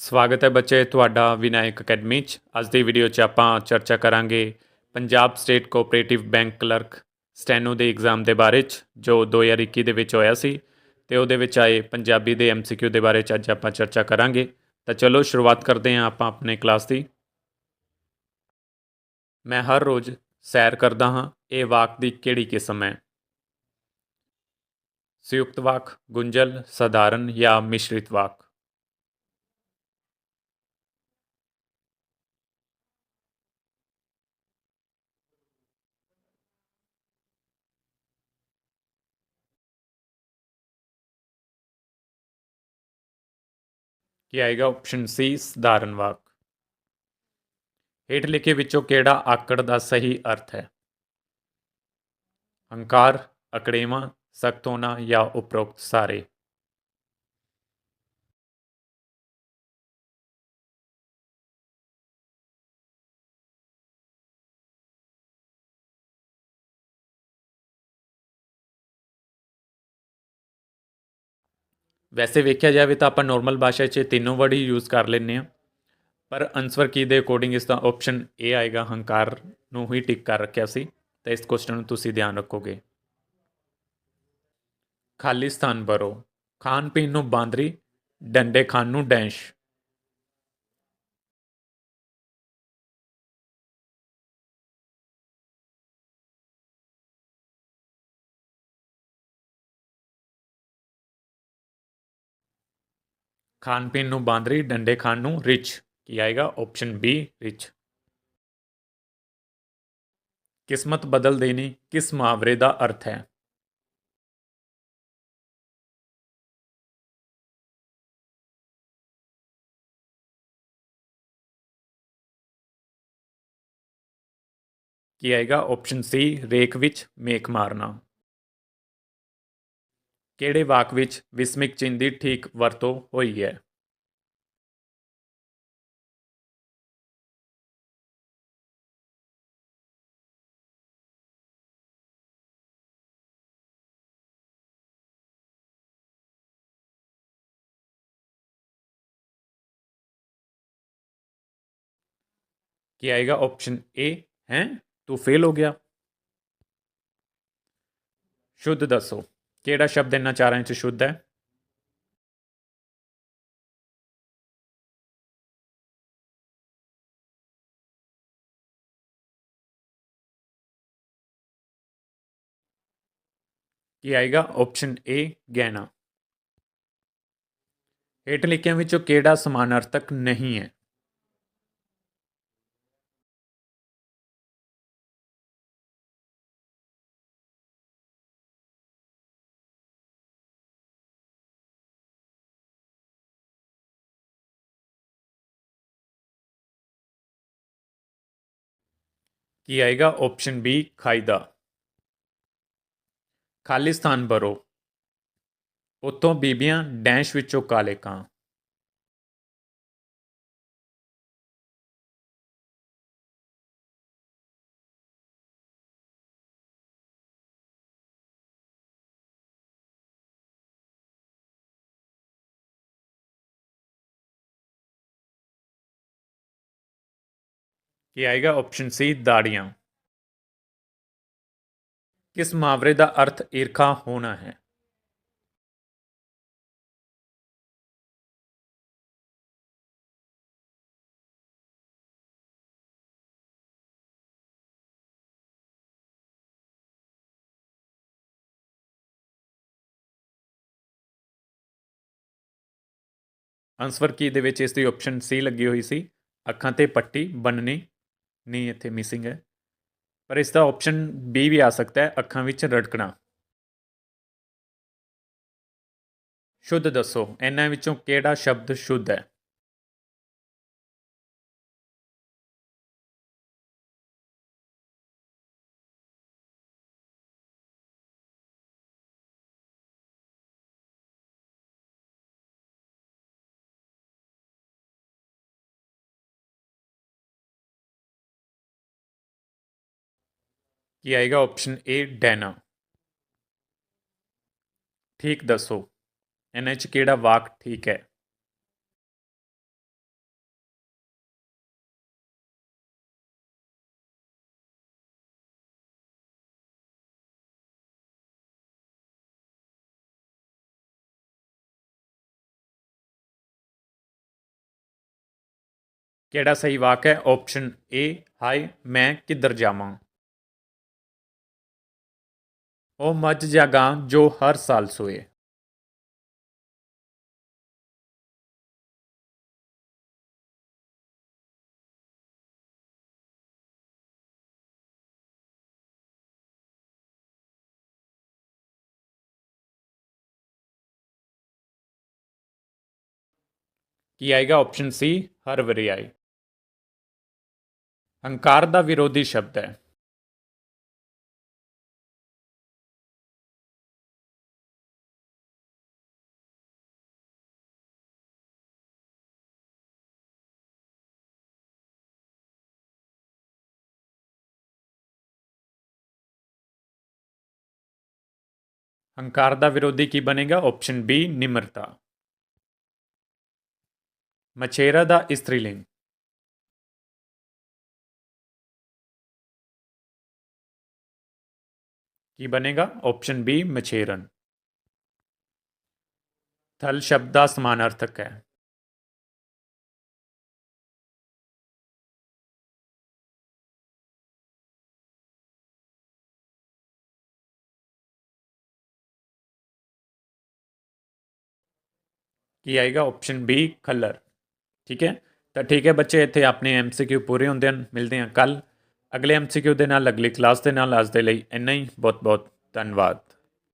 ਸਵਾਗਤ ਹੈ ਬੱਚੇ ਤੁਹਾਡਾ ਵਿਨਾਇਕ ਅਕੈਡਮੀ 'ਚ। ਅੱਜ ਦੀ ਵੀਡੀਓ 'ਚ ਆਪਾਂ ਚਰਚਾ ਕਰਾਂਗੇ Punjab State Cooperative Bank clerk steno ਦੇ ਐਗਜ਼ਾਮ ਦੇ ਬਾਰੇ 'ਚ, ਜੋ 2021 ਦੇ ਵਿੱਚ ਹੋਇਆ ਸੀ ਤੇ ਉਹਦੇ ਵਿੱਚ ਆਏ ਪੰਜਾਬੀ ਦੇ ਐਮਸੀਕਿਊ ਦੇ ਬਾਰੇ 'ਚ ਅੱਜ ਆਪਾਂ ਚਰਚਾ ਕਰਾਂਗੇ। ਤਾਂ ਚਲੋ ਸ਼ੁਰੂਆਤ ਕਰਦੇ ਹਾਂ ਆਪਾਂ ਆਪਣੇ ਕਲਾਸ ਦੀ। ਮੈਂ ਹਰ ਰੋਜ਼ ਸੈਰ ਕਰਦਾ ਹਾਂ, ਇਹ ਵਾਕ ਦੀ ਕਿਹੜੀ ਕਿਸਮ ਹੈ? ਸੰਯੁਕਤ ਵਾਕ, ਗੁੰਜਲ, ਸਧਾਰਨ ਜਾਂ ਮਿਸ਼ਰਿਤ ਵਾਕ? ਕੀ ਆਏਗਾ ਆਪਸ਼ਨ ਸੀ ਸਧਾਰਨ ਵਾਕ। ਹੇਠ ਲਿਖੇ ਵਿੱਚੋਂ ਕਿਹੜਾ ਆਕੜ ਦਾ ਸਹੀ ਅਰਥ ਹੈ? ਹੰਕਾਰ, ਅਕੜੇਵਾ, ਸਖਤ ਹੋਣਾ ਜਾਂ ਉਪਰੋਕਤ ਸਾਰੇ। ਵੈਸੇ ਵੇਖਿਆ ਜਾਵੇ ਤਾਂ ਆਪਾਂ ਨਾਰਮਲ ਭਾਸ਼ਾ 'ਚ ਤਿੰਨੋਂ ਵਰਡ ਹੀ ਯੂਜ਼ ਕਰ ਲੈਂਦੇ ਆ ਪਰ ਆਨਸਰ ਕੀ ਦੇ ਅਕੋਰਡਿੰਗ ਇਸ ਦਾ ਆਪਸ਼ਨ ਇਹ ਆਏਗਾ, ਹੰਕਾਰ ਨੂੰ ਹੀ ਟਿਕ ਕਰ ਰੱਖਿਆ ਸੀ। ਤਾਂ ਇਸ ਕੁਐਸਚਨ ਨੂੰ ਤੁਸੀਂ ਧਿਆਨ ਰੱਖੋਗੇ। ਖਾਲੀ ਸਥਾਨ ਭਰੋ ਖਾਣ ਪੀਣ ਨੂੰ ਬਾਂਦਰੀ, ਡੰਡੇ ਖਾਣ ਨੂੰ ਡੈਂਸ਼। ਖਾਣ ਪੀਣ ਨੂੰ ਬਾਂਦਰੀ ਡੰਡੇ ਖਾਣ ਨੂੰ ਰਿਚ ਕੀ ਆਏਗਾ? ਆਪਸ਼ਨ ਬੀ ਰਿਚ ਕਿਸਮਤ ਬਦਲ ਦੇਣੀ ਕਿਸ ਮੁਹਾਵਰੇ ਦਾ ਅਰਥ ਹੈ? ਕੀ ਆਏਗਾ? ਆਪਸ਼ਨ ਸੀ ਰੇਖ ਵਿੱਚ ਮੇਖ ਮਾਰਨਾ। ਕਿਹੜੇ ਵਾਕ ਵਿੱਚ ਵਿਸਮਿਕ ਚਿੰਨ੍ਹ ਦੀ ਠੀਕ ਵਰਤੋਂ ਹੋਈ ਹੈ? ਕੀ ਆਏਗਾ? ਆਪਸ਼ਨ ਏ ਹੈ? ਤੂੰ ਫੇਲ ਹੋ ਗਿਆ। ਸ਼ੁੱਧ ਦੱਸੋ। ਕਿਹੜਾ ਸ਼ਬਦ ਇਹਨਾਂ ਚਾਰਾਂ ਵਿੱਚ ਸ਼ੁੱਧ ਹੈ ਕੀ ਆਏਗਾ ਆਪਸ਼ਨ ਏ ਗਹਿਣਾ ਹੇਠ ਲਿਖਿਆਂ ਵਿੱਚੋਂ ਕਿਹੜਾ ਸਮਾਨਾਰਥਕ ਨਹੀਂ ਹੈ ਕੀ ਆਏਗਾ? ਆਪਸ਼ਨ ਬੀ ਖਾਇਦਾ। ਖਾਲਿਸਤਾਨ ਬਰੋ ਭਰੋ। ਉਤੋਂ ਬੀਬੀਆਂ ਡੈਸ਼ ਵਿੱਚੋਂ ਕਾਲੇ ਕਾਂ। ਕੀ ਆਏਗਾ ਆਪਸ਼ਨ ਸੀ ਦਾੜੀਆਂ। ਕਿਸ ਮੁਹਾਵਰੇ ਦਾ ਅਰਥ ਈਰਖਾ ਹੋਣਾ ਹੈ? ਆਨਸਰ ਕੀ ਦੇ ਵਿੱਚ ਇਸ ਦੀ ਆਪਸ਼ਨ ਸੀ ਲੱਗੀ ਹੋਈ ਸੀ। ਅੱਖਾਂ ਤੇ ਪੱਟੀ ਬੰਨਣੀ ਨਹੀਂ ਇੱਥੇ ਮਿਸਿੰਗ ਹੈ। ਪਰ ਇਸ ਦਾ ਆਪਸ਼ਨ ਬੀ ਵੀ ਆ ਸਕਦਾ ਹੈ, ਅੱਖਾਂ ਵਿੱਚ ਰੜਕਣਾ। ਸ਼ੁੱਧ ਦੱਸੋ, ਇਹਨਾਂ ਵਿੱਚੋਂ ਕਿਹੜਾ ਸ਼ਬਦ ਸ਼ੁੱਧ ਹੈ? कि आएगा ऑप्शन ए डैना ठीक दसो एनएच केड़ा वाक ठीक है? कि सही वाक है? ऑप्शन ए हाय, मैं किधर जावा? ਉਹ ਮੱਝ ਜਾਂ ਗਾਂ ਜੋ ਹਰ ਸਾਲ ਸੋਏ। ਕੀ ਆਏਗਾ ਆਪਸ਼ਨ ਸੀ ਹਰ ਵਾਰੀ ਆਏ। ਹੰਕਾਰ ਦਾ ਵਿਰੋਧੀ ਸ਼ਬਦ ਹੈ। ਹੰਕਾਰ ਦਾ ਵਿਰੋਧੀ ਕੀ ਬਣੇਗਾ? ਆਪਸ਼ਨ ਬੀ ਨਿਮਰਤਾ। ਮਛੇਰਾ ਦਾ ਇਸਤਰੀਲਿੰਗ। ਕੀ ਬਣੇਗਾ? ਆਪਸ਼ਨ ਬੀ ਮਛੇਰਨ। ਥਲ ਸ਼ਬਦ ਦਾ ਸਮਾਨਾਰਥਕ ਹੈ। ਕੀ ਆਏਗਾ? ਆਪਸ਼ਨ ਬੀ ਖੱਲਰ ਠੀਕ ਹੈ? ਤਾਂ ਠੀਕ ਹੈ ਬੱਚੇ, ਇੱਥੇ ਆਪਣੇ ਐਮਸੀਕਿਊ ਪੂਰੇ ਹੁੰਦੇ ਹਨ। ਮਿਲਦੇ ਹਾਂ ਕੱਲ ਅਗਲੇ ਐਮਸੀਕਿਊ ਦੇ ਨਾਲ, ਅਗਲੀ ਕਲਾਸ ਦੇ ਨਾਲ। ਅੱਜ ਦੇ ਲਈ ਇੰਨਾ ਹੀ। ਬਹੁਤ ਬਹੁਤ ਧੰਨਵਾਦ।